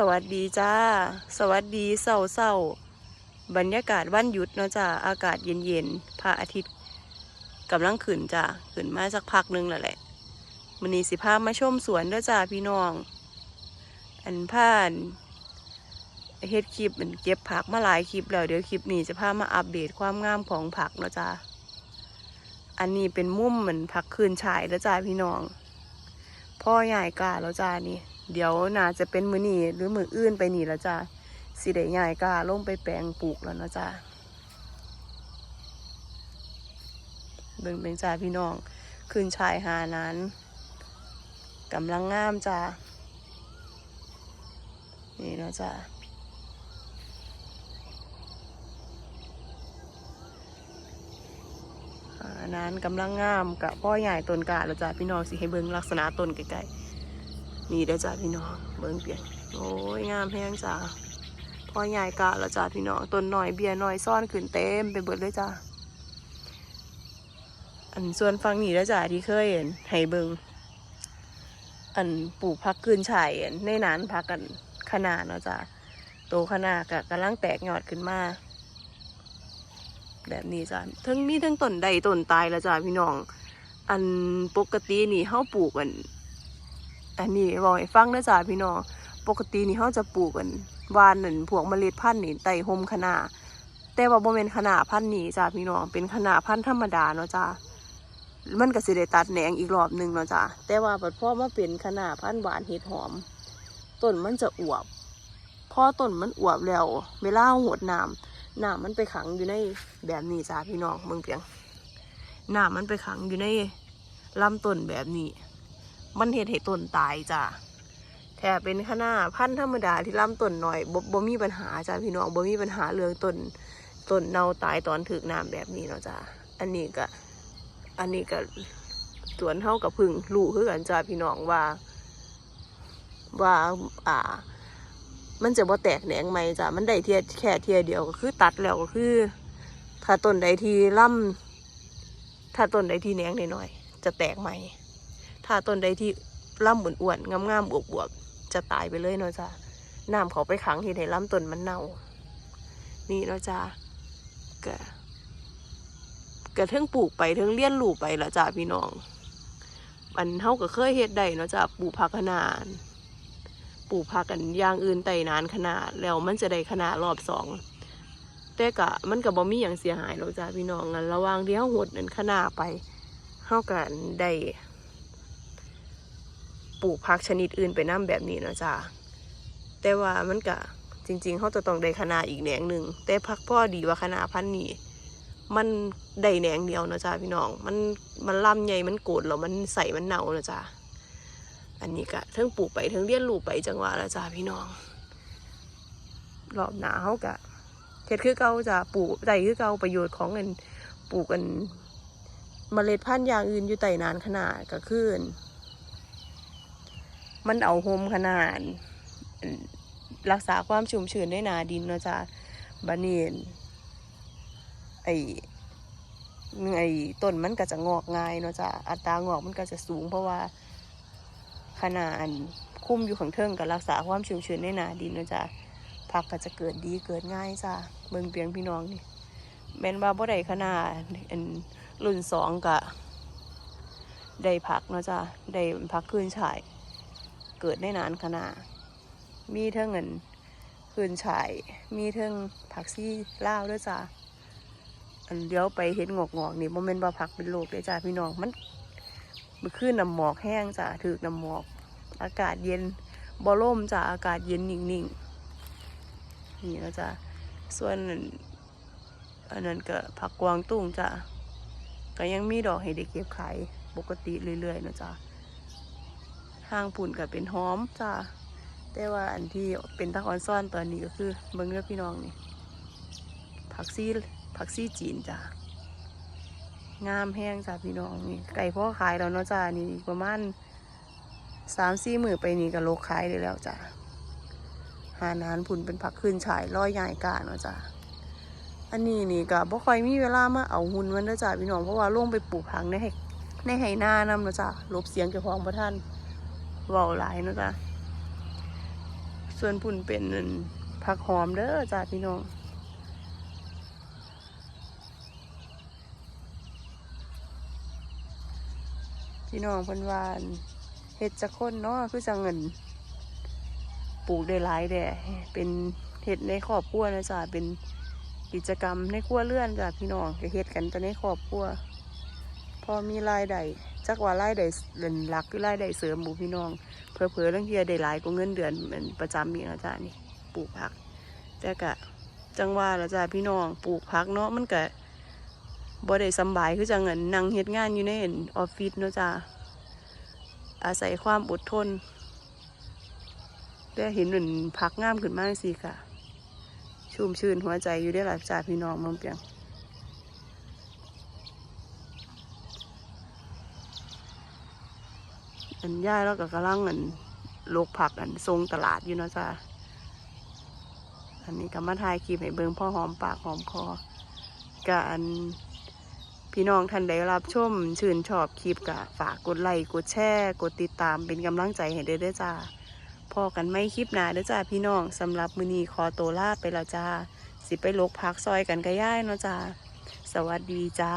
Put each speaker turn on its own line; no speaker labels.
สวัสดีจ้า สวัสดีเศร้าเศร้าบรรยากาศวันหยุดเนาะจ้าอากาศเย็นเย็นๆพระอาทิตย์กำลังขึ้นจ้าขึ้นมาสักพักหนึงแล้วแหละมันนี้สิพามาชมสวนเด้อจ้าพี่น้อง อันผ่านเฮ็ดคลิปมันเก็บผักมาหลายคลิปแล้วเดี๋ยวคลิปนี้จะพามาอัปเดตความงามของผักเนาะจ้าอันนี้เป็นมุมเหมือนผักคืนฉายเด้อจ้าพี่น้อง พ่อใหญ่กาแล้วจ้านี่ เดี๋ยวน่าจะเป็นมือนีหรือมืออื่นไปนี่แล้วจ้าสิได้ใหญ่กาลงไปแปลงปลูกแล้วเนาะจ้าเบิ่งเป็นจ้าพี่น้องขึ้นชายหานั้นกำลังงามจ้านี่นะจ้าหานั้นกำลังงามกับพ่อใหญ่ต้นกาแล้วจ้าพี่น้องสิให้เบิ่งลักษณะต้นใกล้ๆ นี่เด้อจ้าพี่น้องเบิ้งเปลี่ยนโอ้ยงามแพงจ้าพ่อใหญ่กะแล้วจ้าพี่น้องต้นหน่อยเบียร์หน่อยซ่อนขึ้นเต็มไปเบิดเลยจ้าอันส่วนฟังนี่เด้อจ้าที่เคยเห็นให้เบิงอันปลูกพักกืนฉ่ายอันในนั้นพักกันขนาดเนาะจ้าโตขนาดกะกำลังแตกยอดขึ้นมาแบบนี้จ้าทั้งมีทั้งต้นใดต้นตายแล้วจ้าพี่น้อง อันปกตินี่เฮาปลูกกัน อันนี้บอกให้ฟังนะจ๊ะพี่น้องปกตินี่เขาจะปลูกกันวานหนั่นพวกเมล็ดพันธุ์นี่ไต่โฮมขนาแต่ว่าบ่เป็นขนาพันธุ์นี้จ้ะพี่น้องเป็นขนาพันธุ์ธรรมดาเนาะจ้ะมันก็สิได้ตัดแหนงอีกรอบหนึ่งเนาะจ้ะแต่ว่าบัดพอมาเป็นขนาพันธุ์หวานเห็ดหอมต้นมันจะอวบพอต้นมันอวบแล้วเวลาเราหดน้ำน้ำมันไปขังอยู่ในแบบนี้จ้ะพี่น้องเมืองเพียงน้ำมันไปขังอยู่ในลำต้นแบบนี้ มันเห็ดให้ต้นตายจ้ะแถบเป็นขนาพันธุ์ธรรมดาที่ลำต้นหน่อยบ่บ่มีปัญหาจ้ะพี่น้องบ่มีปัญหาเรื่องต้นต้นเน่าตายตอนถึกน้ำแบบนี้เนาะจ้ะอันนี้ก็อันนี้ก็สวนเท่ากับพึ่งรู้คือกันจ้ะพี่น้องว่า ว่าอ่า มันจะบ่แตกแหนงไหมจ้ะมันได้เทียแค่เทียเดียวก็คือตัดแล้วก็คือ ถ้าต้นใดที่ล่ำถ้าต้นใดที่แหนงหน้อยๆจะแตกไหม ถ้าต้นใดที่ล่ำอ้วนๆงามๆบวบๆจะตายไปเลยเนาะจ้ะน้ำเขาไปขังที่ไหนล่ำต้นมันเน่า นี่เนาะจ้ะกะกะเทิงปลูกไปเทิงเลี้ยนลูกไปละจ้ะพี่น้องอันเฮาก็เคยเฮ็ดได้เนาะจ้ะปลูกผักขนาดปลูกผักกันอย่างอื่นไต่นานขนาดแล้วมันจะได้ขนาดรอบสองแต่กะมันก็บ่มีอย่างเสียหายหรอกจ้ะพี่น้องอันระว่างที่เฮาหดนั่นขนาดไปเฮากันได้ ปลูกผักชนิดอื่นไปน้ำแบบนี้เนาะจ้าแต่ว่ามันก็จริงๆเขาจะต้องได้ขนาดอีกแหนงหนึ่งแต่พักพ่อดีว่าขนาดพันธุ์นี้มันได้แหนงเดียวนะจ้าพี่น้อง มันมันล่ำใหญ่มันโกดแล้วมันใส่มันเน่านะจ้าอันนี้ก็ทั้งปลูกไปทั้งเลี้ยนลูกไปจังหวะแล้วจ้าพี่น้อง รอบหนาเขากะเฮ็ดคือเก่าจ้าปลูกใส่คือเก่าประโยชน์ของเงินปลูกกันเมล็ดพันธุ์อย่างอื่นอยู่ไต่นานขนาดก็คือ มันเอาโฮมขนาด รักษาความชุ่มชื้นในนาดินเนาะจ้ะบานีนไอไอต้นมันก็จะงอกง่ายเนาะจ้ะอัตรางอกมันก็จะสูง เพราะว่าขนาดคุ้มอยู่ข้างเทิงกับรักษาความชุ่มชื้นในนาดินเนาะจ้ะผักก็จะเกิดดีเกิดง่ายจ้ะเบิ่งเพียงพี่น้องนี่แม่นว่าบ่ได้ขนาดรุ่นสองกะได้ผักเนาะจ้ะได้ผักคืนฉาย เกิดได้นานขนาดมีเท่าเงินคืนฉายมีเท่งผักซี่ล่าวด้วยจ้าอันเดียวไปเห็นงอกงอกนี่โมเมนต์ว่าผักเป็นโรคเลยจ้าพี่น้องมันมันขึ้นน้ำหมอกแห้งจ้าถือน้ำหมอก อากาศเย็นบอล่มจ้าอากาศเย็นนิ่งๆนี่แล้วจ้าส่วนอันนั้นก็ผักกวางตุ้งจ้าก็ยังมีดอกให้ได้เก็บขายปกติเรื่อยๆนะจ้า ทางปุ่นก็เป็นหอมจ้าแต่ว่าอันที่เป็นตะออนซ่อนตอนนี้ก็คือเบิ้งเลือพี่น้องนี่ผักซี่ผักซี่จีนจ้างามแห้งจ้าพี่น้องนี่ไก่พ่อขายแล้วเนาะจ้านี่ประมาณสามสี่หมือไปนี่ก็โลกขายได้แล้วจ้าหานานผุนเป็นผักขึ้นฉายร้อยใหญ่กาเนาะจ้าอันนี้นี่ก็บ่ค่อยมีเวลามาเอาหุ่นมันนะจ้าพี่น้องเพราะว่าลงไปปลูกผักในให้ในไหหน้านำเนาะจ้าลบเสียงเจ้าของพระท่าน เว้าหลายนะจ๊ะส่วนพุ่นเป็นนั่นผักหอมเด้อจ้าพี่น้องพี่น้องเพิ่นวานเฮ็ดจักคนเนาะคือจังเงินปลูกได้หลายแด่เป็นเฮ็ดในครอบครัวนะจ้ะเป็นกิจกรรมในครัวเรือนจ้ะพี่น้องก็เฮ็ดกันแต่ในครอบครัว พอมีรายได้ จักว่ารายได้เดือนหลักหรือรายได้เสริมบุพี่น้องเผลอๆเรื่องเทียได้หลายกว่าเงินเดือนเหมือนประจำอีนะจ้ะนี่ปลูกผัก แต่กะจังว่าละจ้ะพี่น้องปลูกผักเนาะมันกะบ่ได้สบายคือจังเงินนั่งเฮ็ดงานอยู่ในอั่นออฟฟิศเนาะจ้ะอาศัยความอดทนแต่เห็นหนุนผักงามขึ้นมากสิค่ะ ชุ่มชื่นหัวใจอยู่ได้หลายจ้าพี่น้องมืองเปียง อันย่ายแล้วก็กำลังอันโลกผักอันทรงตลาดอยู่นะจ้าอันนี้ก็มาถ่ายคลิปให้เบิ่งพ่อหอมปากหอมคอกะอันพี่น้องท่านใดรับชมชื่นชอบคลิปกะฝากกดไลค์กดแชร์กดติดตามเป็นกำลังใจให้เด้อเด้อจ้าพอกันไม่คลิปหนาเด้อจ้าพี่น้องสำหรับมือนี้ขอตัวลาไปแล้วจ้าสิไปลกพักซอยกันก็ย่ายเนาะจ้าสวัสดีจ้า